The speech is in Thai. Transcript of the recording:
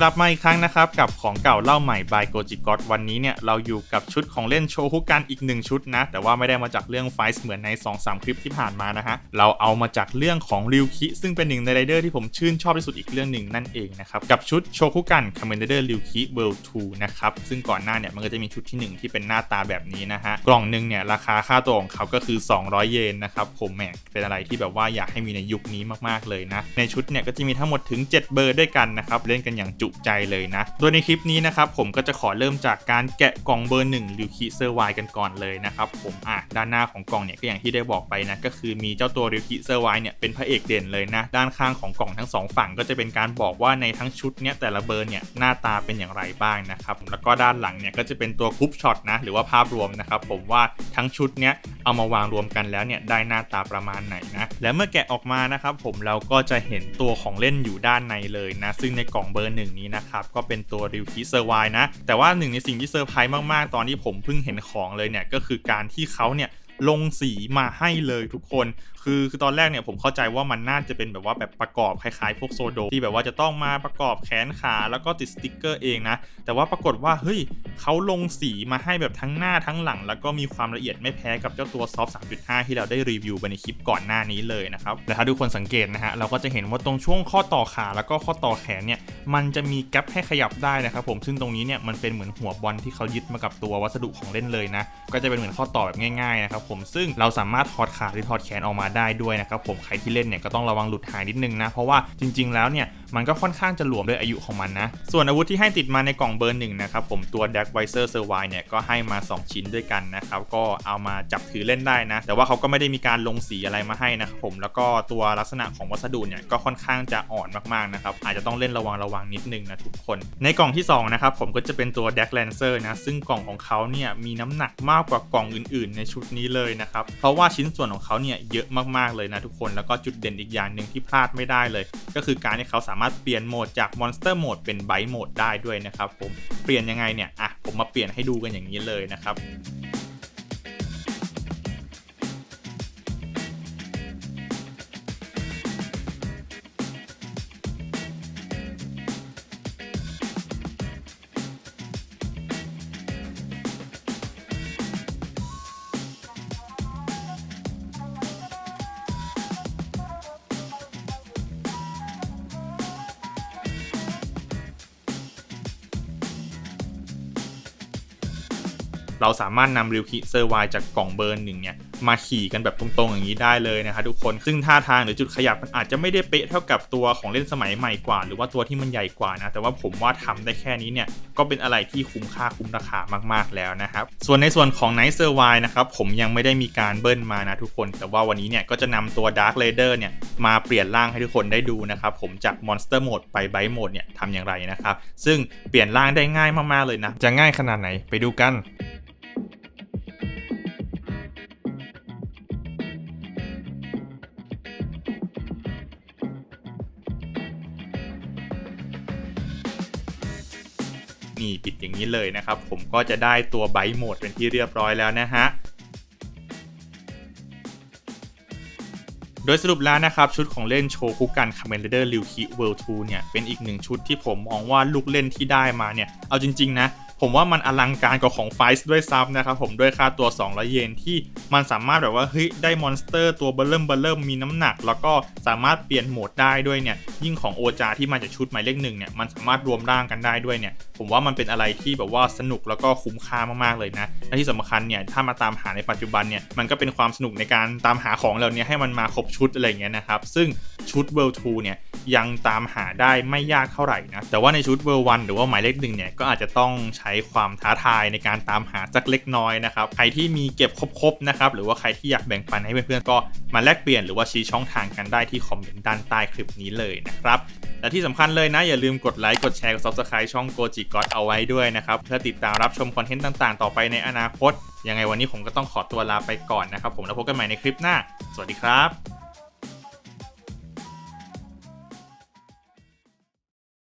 กลับมาอีกครั้งนะครับกับของเก่าเล่าใหม่ by g o j i g o t วันนี้เนี่ยเราอยู่กับชุดของเล่นโชคุกันอีกหนึ่งชุดนะ แต่ว่าไม่ได้มาจากเรื่องไฟส์เหมือนใน 2-3 คลิปที่ผ่านมานะฮะ เราเอามาจากเรื่องของริวคิซึ่งเป็นหนึ่งในไรเดอร์ที่ผมชื่นชอบที่สุดอีกเรื่องหนึ่งนั่นเองนะครับ กับชุดโชคุกัน Commander ริวคิ World 2นะครับ ซึ่งก่อนหน้าเนี่ยมันก็จะมีชุดที่หนึ่งที่เป็นหน้าตาแบบนี้นะฮะกล่องหนึ่งเนี่ยราคาค่าตัวของเขาก็คือ 200 เยนนะครับผมแหมเป็นอะไรที่แบบว่าอยากให้มีในยุคนี้มากๆเลยนะในชุดเนี่ยก็จะมีทั้งหมดถึง 7 เบอร์ด้วยกันนะครับเล่นกันอย่างจุใจเลยนะ โดยในคลิปนี้นะครับผมก็จะขอเริ่มจากการแกะกล่องเบอร์1ริวคิเซอร์ไวกันก่อนเลยนะครับผมอะด้านหน้าของกล่องเนี่ยก็อย่างที่ได้บอกไปนะก็คือมีเจ้าตัวริวคิเซอร์ไวเนี่ยเป็นพระเอกเด่นเลยนะ ด้านข้างของกล่องทั้งสองฝั่งก็จะเป็นการบอกว่าในทั้งชุดเนี่ยแต่ละเบอร์เนี่ยหน้าตาเป็นอย่างไรบ้างนะครับแล้วก็ด้านหลังเนี่ยก็จะเป็นตัวกรุ๊ปช็อตนะหรือว่าภาพรวมนะครับผมว่าทั้งชุดเนี่ยเอามาวางรวมกันแล้วเนี่ยได้หน้าตาประมาณไหนนะและเมื่อแกะออกมานะครับผมเราก็จะเห็นตัวของเล่นอยู่ด้านในเลยนะ ซึ่งในกล่องเบอร์หนึ่งนี้นะครับ ก็เป็นตัวริวคิเซอร์ไวนะ แต่ว่าหนึ่งในสิ่งที่เซอร์ไพรส์มากๆ ตอนที่ผมเพิ่งเห็นของเลยเนี่ย ก็คือการที่เขาเนี่ยลงสีมาให้เลยทุกคน คือคือตอนแรกเนี่ยผมเข้าใจว่ามันน่าจะเป็นแบบว่าแบบประกอบคล้ายๆพวกโซโดที่แบบว่าจะต้องมาประกอบแขนขาแล้วก็ติดสติกเกอร์เองนะ แต่ว่าปรากฏว่าเฮ้ย เขาลงสีมาให้แบบทั้งหน้าทั้งหลัง แล้วก็มีความละเอียดไม่แพ้กับเจ้าตัวซอฟ3.5 ที่เราได้รีวิวไปในคลิปก่อนหน้านี้เลยนะครับแต่ถ้าทุกคนสังเกตนะฮะเราก็จะเห็นว่าตรงช่วงข้อต่อขาแล้วก็ข้อต่อแขนเนี่ยมันจะมีแกลบให้ขยับได้นะครับผมซึ่งตรงนี้เนี่ยมันเป็นเหมือนหัวบอลที่เขายึดมากับตัววัสดุของเล่นเลยนะก็จะเป็นเหมือนข้อต่อแบบง่ายๆนะครับผมซึ่งเราสามารถถอดขาหรือถอดแขนออกมาได้ด้วยนะครับผมใครที่เล่นเนี่ยก็ต้องระวังหลุดหายนิดนึงนะเพราะว่าจริง ๆแล้วเนี่ยมันก็ค่อนข้างจะหลวมด้วยอายุของมันนะ ส่วนอาวุธที่ให้ติดมาในกล่องเบอร์หนึ่งนะครับผมตัว d a c k Visor s e r v i เนี่ยก็ให้มา 2 ชิ้นด้วยกันนะครับก็เอามาจับถือเล่นได้นะ แต่ว่าเขาก็ไม่ได้มีการลงสีอะไรมาให้นะครับผมแล้วก็ตัวลักษณะของวัสดุเนี่ยก็ค่อนข้างจะอ่อนมากๆนะครับอาจจะต้องเล่นระวังระวังนิดนึงนะทุกคน ในกล่องที่2นะครับผมก็จะเป็นตัว d a c k Lancer นะซึ่งกล่องของเขาเนี่ยมีน้ำหนักมากกว่ากล่องอื่น ๆ ในชุดนี้เลยนะครับเพราะว่าชิ้นส่วนของเขาเนี่ยเยอะมากๆเลยนะทุกคนแล้วก็จุดเด่นอีกอย่างหนึ่งที่พลาดไม่ได้เลย ก็คือการที่เขาสามารถเปลี่ยนโหมดจากมอนสเตอร์โหมดเป็นไบท์โหมดได้ด้วยนะครับผมเปลี่ยนยังไงเนี่ยอะผมมาเปลี่ยนให้ดูกันอย่างนี้เลยนะครับ เราสามารถนำริวคิเซอร์ไวจากกล่องเบอร์หนึ่งเนี่ยมาขี่กันแบบตรงๆอย่างนี้ได้เลยนะครับทุกคนซึ่งท่าทางหรือจุดขยับมันอาจจะไม่ได้เป๊ะเท่ากับตัวของเล่นสมัยใหม่กว่า หรือว่าตัวที่มันใหญ่กว่านะแต่ว่าผมว่าทำได้แค่นี้เนี่ยก็เป็นอะไรที่คุ้มค่าคุ้มราคามาก ๆแล้วนะครับส่วนในส่วนของ Night s e r v i นะครับผมยังไม่ได้มีการเบิ้ลมานะทุกคน แต่ว่าวันนี้เนี่ยก็จะนำตัว Dark Raider เนี่ยมาเปลี่ยนร่างให้ทุกคนได้ดูนะครับผมจาก Monster Mode ไป Bite Mode เนี่ยทำอย่างไรนะครับซึ่งเปลี่ยนร่างได้ง่ายมากๆเลยนะจะง่ายขนาดไหนไปดูกัน นี่ปิดอย่างนี้เลยนะครับ ผมก็จะได้ตัวไบโหมดเป็นที่เรียบร้อยแล้วนะฮะโดยสรุปแล้วนะครับ ชุดของเล่นโชคุกันคาเมนเดอร์ลิวคิเวิลด์ทูเนี่ย เป็นอีกหนึ่งชุดที่ผมมองว่าลูกเล่นที่ได้มาเนี่ย เอาจริง ๆ นะ ผมว่ามันอลังการกว่าของไฟส์ด้วยซ้ำนะครับผมด้วยค่าตัว 200 เยนที่มันสามารถแบบว่าเฮ้ยได้มอนสเตอร์ตัวเบลเริ่มเบลเริ่มมีน้ำหนัก แล้วก็สามารถเปลี่ยนโหมดได้ด้วยเนี่ยยิ่งของโอจาที่มาจากชุดหมายเลขหนึ่งเนี่ยมันสามารถรวมร่างกันได้ด้วยเนี่ยผมว่ามันเป็นอะไรที่แบบว่าสนุกแล้วก็คุ้มค่ามากๆเลยนะและที่สำคัญเนี่ยถ้ามาตามหาในปัจจุบันเนี่ยมันก็เป็นความสนุกในการตามหาของเหล่านี้ให้มันมาครบชุดอะไรเงี้ยนะครับซึ่งชุด World 2เนี่ยยังตามหาได้ไม่ยากเท่าไหร่นะแต่ว่าในชุด World 1หรือว่าหมายเลขหนึ่งเนี่ยก็อาจจะต้องใช้ช้ความท้าทายในการตามหาสักเล็กน้อยนะครับใครที่มีเก็บครบๆนะครับหรือว่าใครที่อยากแบ่งปันให้เพื่อนๆก็มาแลกเปลี่ยนหรือว่าชี้ช่องทางกันได้ที่คอมเมนต์ด้านใต้คลิปนี้เลยนะครับและที่สำคัญเลยนะ อย่าลืมกดไลค์กดแชร์กด subscribe ช่อง g o j i g o d เอาไว้ด้วยนะครับเพื่อติดตามรับชมคอนเทนต์ต่างๆ ต่อไปในอนาคต ยังไงวันนี้ผมก็ต้องขอตัวลาไปก่อนนะครับผมแล้วพบกันใหม่ในคลิปหน้า สวัสดีครับ